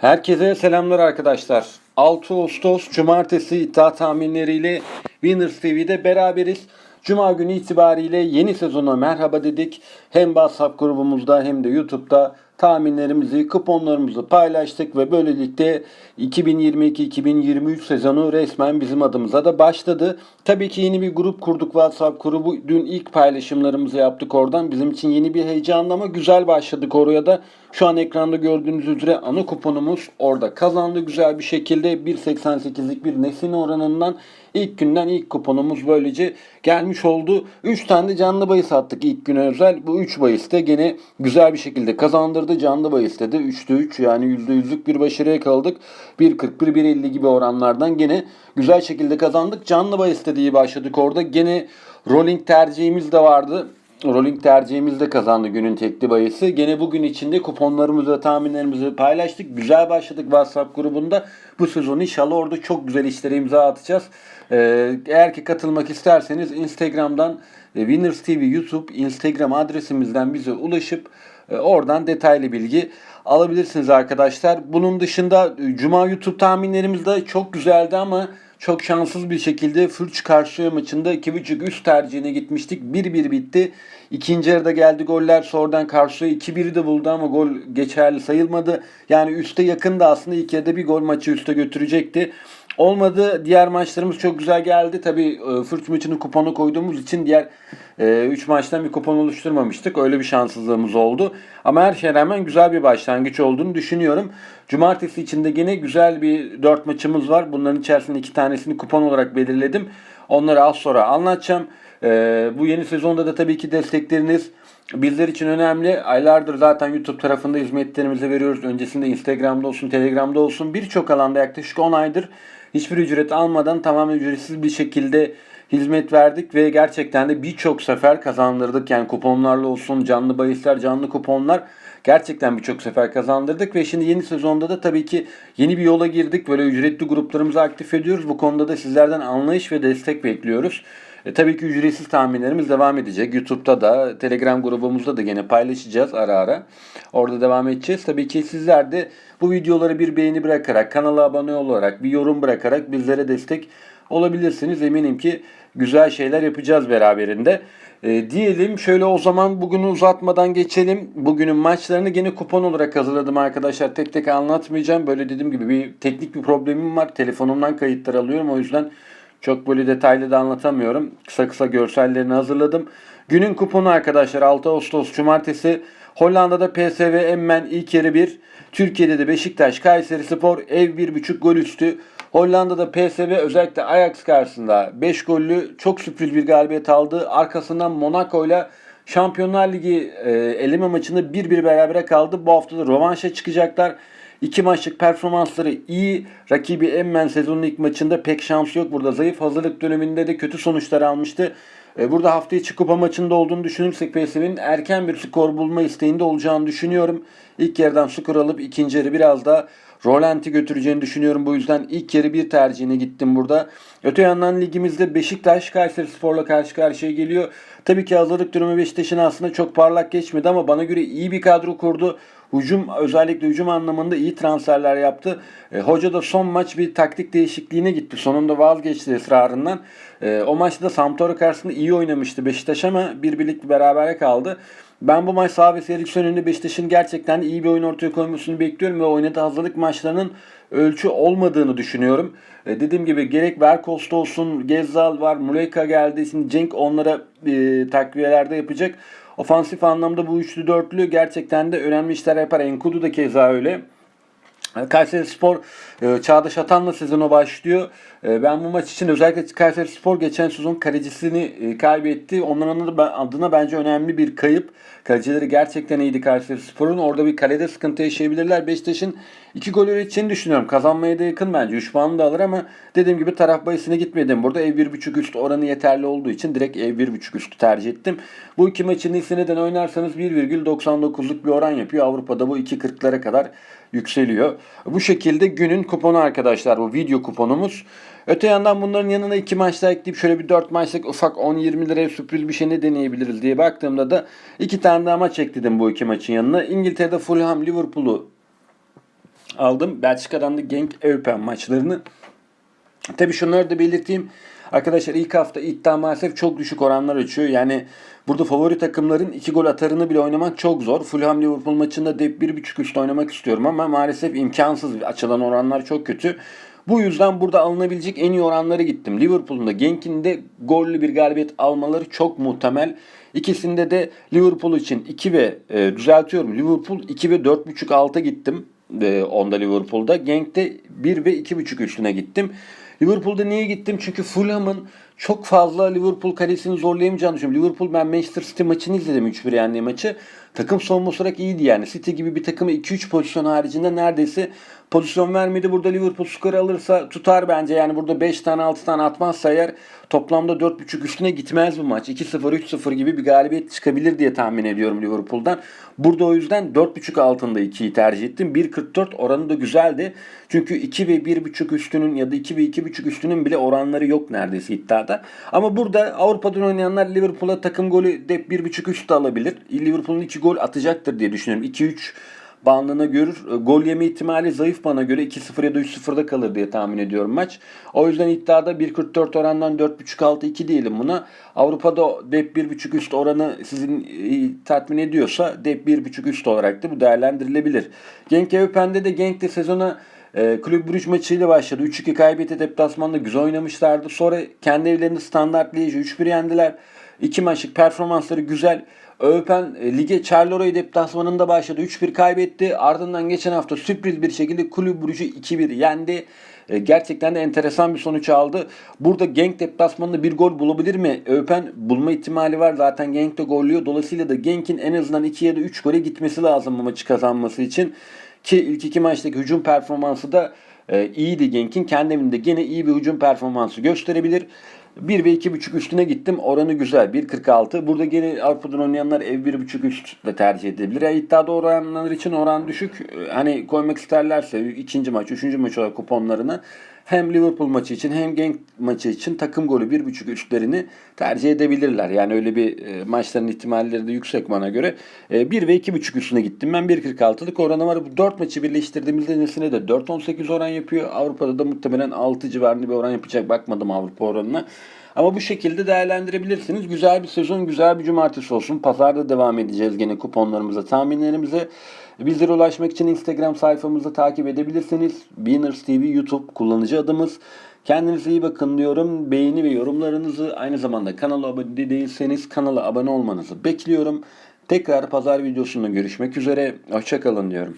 Herkese selamlar arkadaşlar. 6 Ağustos Cumartesi iddia tahminleriyle Winners TV'de beraberiz. Cuma günü itibariyle yeni sezona merhaba dedik. Hem WhatsApp grubumuzda hem de YouTube'da tahminlerimizi, kuponlarımızı paylaştık ve böylelikle 2022-2023 sezonu resmen bizim adımıza da başladı. Tabii ki yeni bir grup kurduk WhatsApp grubu. Dün ilk paylaşımlarımızı yaptık oradan. Bizim için yeni bir heyecanlı ama güzel başladık oraya da. Şu an ekranda gördüğünüz üzere ana kuponumuz orada kazandı güzel bir şekilde 1.88'lik bir nesin oranından ilk günden ilk kuponumuz böylece gelmiş oldu. 3 tane de canlı bahis attık ilk güne özel. Bu 3 bahis de gene güzel bir şekilde kazandırdı. Canlı bahiste de 3'te 3 yani %100'lük bir başarıya kaldık. 1.41-1.50 gibi oranlardan gene güzel şekilde kazandık. Canlı bahiste de iyi başladık orada. Gene rolling tercihimiz de vardı. Rolling tercihimiz de kazandı günün tekli bayısı. Gene bugün içinde kuponlarımızı ve tahminlerimizi paylaştık. Güzel başladık WhatsApp grubunda. Bu sezon inşallah orada çok güzel işlere imza atacağız. Ee, eğer ki katılmak isterseniz Instagram'dan e, Winners TV YouTube Instagram adresimizden bize ulaşıp e, oradan detaylı bilgi alabilirsiniz arkadaşlar. Bunun dışında e, Cuma YouTube tahminlerimiz de çok güzeldi ama çok şanssız bir şekilde Fürç karşı maçında 2.5 üst tercihine gitmiştik. 1-1 bitti. İkinci yarıda geldi goller. Sonradan karşıya 2-1'i de buldu ama gol geçerli sayılmadı. Yani üste yakındı aslında. İlk yarıda bir gol maçı üste götürecekti. Olmadı. Diğer maçlarımız çok güzel geldi. Tabii e, Fürth maçını kupona koyduğumuz için diğer 3 maçtan bir kupon oluşturmamıştık. Öyle bir şanssızlığımız oldu. Ama her şeye rağmen güzel bir başlangıç olduğunu düşünüyorum. Cumartesi içinde yine güzel bir 4 maçımız var. Bunların içerisinde 2 tanesini kupon olarak belirledim. Onları az sonra anlatacağım. E, bu yeni sezonda da tabii ki destekleriniz bizler için önemli. Aylardır zaten YouTube tarafında hizmetlerimizi veriyoruz. Öncesinde Instagram'da olsun, Telegram'da olsun birçok alanda yaklaşık 10 aydır hiçbir ücret almadan tamamen ücretsiz bir şekilde hizmet verdik ve gerçekten de birçok sefer kazandırdık. Yani kuponlarla olsun, canlı bahisler, canlı kuponlar gerçekten birçok sefer kazandırdık ve şimdi yeni sezonda da tabii ki yeni bir yola girdik. Böyle ücretli gruplarımızı aktif ediyoruz. Bu konuda da sizlerden anlayış ve destek bekliyoruz. E, tabii ki ücretsiz tahminlerimiz devam edecek. YouTube'da da, Telegram grubumuzda da gene paylaşacağız ara ara. Orada devam edeceğiz. Tabii ki sizler de bu videoları bir beğeni bırakarak, kanala abone olarak, bir yorum bırakarak bizlere destek olabilirsiniz. Eminim ki güzel şeyler yapacağız beraberinde. E, diyelim şöyle o zaman bugünü uzatmadan geçelim. Bugünün maçlarını gene kupon olarak hazırladım arkadaşlar. Tek tek anlatmayacağım. Böyle dediğim gibi bir teknik bir problemim var. Telefonumdan kayıtlar alıyorum. O yüzden çok böyle detaylı da anlatamıyorum. Kısa kısa görsellerini hazırladım. Günün kuponu arkadaşlar 6 Ağustos Cumartesi. Hollanda'da PSV Emmen ilk yarı 1. Türkiye'de de Beşiktaş Kayseri Spor ev 1.5 gol üstü. Hollanda'da PSV özellikle Ajax karşısında 5 gollü çok sürpriz bir galibiyet aldı. Arkasından Monaco ile Şampiyonlar Ligi e, eleme maçında 1-1 berabere kaldı. Bu hafta da rövanşa çıkacaklar. İki maçlık performansları iyi. Rakibi Emmen sezonun ilk maçında pek şansı yok. Burada zayıf hazırlık döneminde de kötü sonuçlar almıştı. E, Burada hafta içi kupa maçında olduğunu düşünürsek PSV'nin erken bir skor bulma isteğinde olacağını düşünüyorum. İlk yarıdan skor alıp ikinci yarı biraz daha Roland'i götüreceğini düşünüyorum. Bu yüzden ilk yarı bir tercihine gittim burada. Öte yandan ligimizde Beşiktaş Kayseri Spor'la karşı karşıya geliyor. Tabii ki hazırlık durumu Beşiktaş'ın aslında çok parlak geçmedi ama bana göre iyi bir kadro kurdu. Hücum özellikle hücum anlamında iyi transferler yaptı. E, hoca da son maç bir taktik değişikliğine gitti. Sonunda vazgeçti ısrarından. E, o maçta Sampdoria karşısında iyi oynamıştı Beşiktaş ama bir birlik bir berabere kaldı. Ben bu maç sağ ve önünde Beşiktaş'ın gerçekten iyi bir oyun ortaya koymasını bekliyorum ve oynadığı hazırlık maçlarının ölçü olmadığını düşünüyorum. E, dediğim gibi gerek Verkost olsun, Gezzal var, Muleka geldi. Şimdi Cenk onlara e, takviyelerde yapacak. Ofansif anlamda bu üçlü dörtlü gerçekten de önemli işler yapar. Enkudu da keza öyle. Kayseri Spor e, Çağdaş Atan'la sezonu başlıyor. E, Ben bu maç için özellikle Kayseri Spor geçen sezon kalecisini e, kaybetti. Onların adına bence önemli bir kayıp. Kalecileri gerçekten iyiydi Kayseri Spor'un. Orada bir kalede sıkıntı yaşayabilirler. Beşiktaş'ın iki gol üreteceğini düşünüyorum. Kazanmaya da yakın bence. 3 puanı da alır ama dediğim gibi taraf bayısına gitmedim. Burada ev 1.5 üst oranı yeterli olduğu için direkt ev 1.5 üstü tercih ettim. Bu iki maçın iyisi neden oynarsanız 1,99'luk bir oran yapıyor. Avrupa'da bu 2.40'lara kadar yükseliyor. Bu şekilde günün kuponu arkadaşlar bu video kuponumuz. Öte yandan bunların yanına iki maç daha ekleyip şöyle bir 4 maçlık ufak 10-20 liraya sürpriz bir şey ne deneyebiliriz diye baktığımda da iki tane daha maç ekledim bu iki maçın yanına. İngiltere'de Fulham Liverpool'u aldım. Belçika'dan da Genk Eupen maçlarını. Tabii şunları da belirteyim. Arkadaşlar ilk hafta iddia maalesef çok düşük oranlar açıyor. Yani burada favori takımların 2 gol atarını bile oynamak çok zor. Fulham Liverpool maçında de 1.5 üstte oynamak istiyorum ama maalesef imkansız. Açılan oranlar çok kötü. Bu yüzden burada alınabilecek en iyi oranlara gittim. Liverpool'un da Genk'in de gollü bir galibiyet almaları çok muhtemel. İkisinde de Liverpool için 2 ve e, düzeltiyorum. Liverpool 2 ve 4.5 alta gittim. E, onda Liverpool'da. Genk'te 1 ve 2.5 üstüne gittim. Liverpool'da niye gittim? Çünkü Fulham'ın çok fazla Liverpool kalesini zorlayamayacağını düşünüyorum. Liverpool ben Manchester City maçını izledim 3-1 yendiği maçı. Takım savunması olarak iyiydi yani. City gibi bir takımı 2-3 pozisyon haricinde neredeyse pozisyon vermedi. Burada Liverpool skoru alırsa tutar bence. Yani burada 5 tane 6 tane atmazsa eğer toplamda 4.5 üstüne gitmez bu maç. 2-0 3-0 gibi bir galibiyet çıkabilir diye tahmin ediyorum Liverpool'dan. Burada o yüzden 4.5 altında 2'yi tercih ettim. 1.44 oranı da güzeldi. Çünkü 2 ve 1.5 üstünün ya da 2 ve 2.5 üstünün bile oranları yok neredeyse iddiada. Ama burada Avrupa'dan oynayanlar Liverpool'a takım golü de 1.5 üstü alabilir. Liverpool'un 2 gol atacaktır diye düşünüyorum. 2-3 bandına görür. E, Gol yeme ihtimali zayıf bana göre 2-0 ya da 3-0'da kalır diye tahmin ediyorum maç. O yüzden iddiada 1.44 orandan 4.5 altı 2 diyelim buna. Avrupa'da dep 1.5 üst oranı sizin e, tatmin ediyorsa dep 1.5 üst olarak da bu değerlendirilebilir. Genk Eupen'de de Genk de sezona e, Kulüp Brugge maçıyla başladı. 3-2 kaybetti deplasmanda güzel oynamışlardı. Sonra kendi evlerinde standart Liège'i 3-1 yendiler. İki maçlık performansları güzel. Öpen e, lige Charleroi deplasmanında başladı. 3-1 kaybetti. Ardından geçen hafta sürpriz bir şekilde Kulüp Brugge'ü 2-1 yendi. E, Gerçekten de enteresan bir sonuç aldı. Burada Genk deplasmanında bir gol bulabilir mi? Öpen bulma ihtimali var. Zaten Genk de gollüyor. Dolayısıyla da Genk'in en azından 2 ya da 3 gole gitmesi lazım bu maçı kazanması için. Ki ilk iki maçtaki hücum performansı da e, iyiydi Genk'in. Kendi gene iyi bir hücum performansı gösterebilir. 1 ve 2.5 üstüne gittim. Oranı güzel. 1.46. Burada gene Avrupa'dan oynayanlar ev 1.5 üst de tercih edebilir. Yani iddiada oranlar için oran düşük. Ee, Hani koymak isterlerse ikinci maç, üçüncü maç olarak kuponlarını hem Liverpool maçı için hem Genk maçı için takım golü 1.5 üstlerini tercih edebilirler. Yani öyle bir e, maçların ihtimalleri de yüksek bana göre. E, 1 ve 2.5 üstüne gittim. Ben 1.46'lık oranı var. Bu 4 maçı birleştirdiğimizde nesine de 4.18 oran yapıyor. Avrupa'da da muhtemelen 6 civarında bir oran yapacak. Bakmadım Avrupa oranına. Ama bu şekilde değerlendirebilirsiniz. Güzel bir sezon, güzel bir cumartesi olsun. Pazarda devam edeceğiz gene kuponlarımıza, tahminlerimize. Bizlere ulaşmak için Instagram sayfamızı takip edebilirsiniz. Beaners TV YouTube kullanıcı adımız. Kendinize iyi bakın diyorum. Beğeni ve yorumlarınızı aynı zamanda kanala abone değilseniz kanala abone olmanızı bekliyorum. Tekrar pazar videosunda görüşmek üzere. Hoşçakalın diyorum.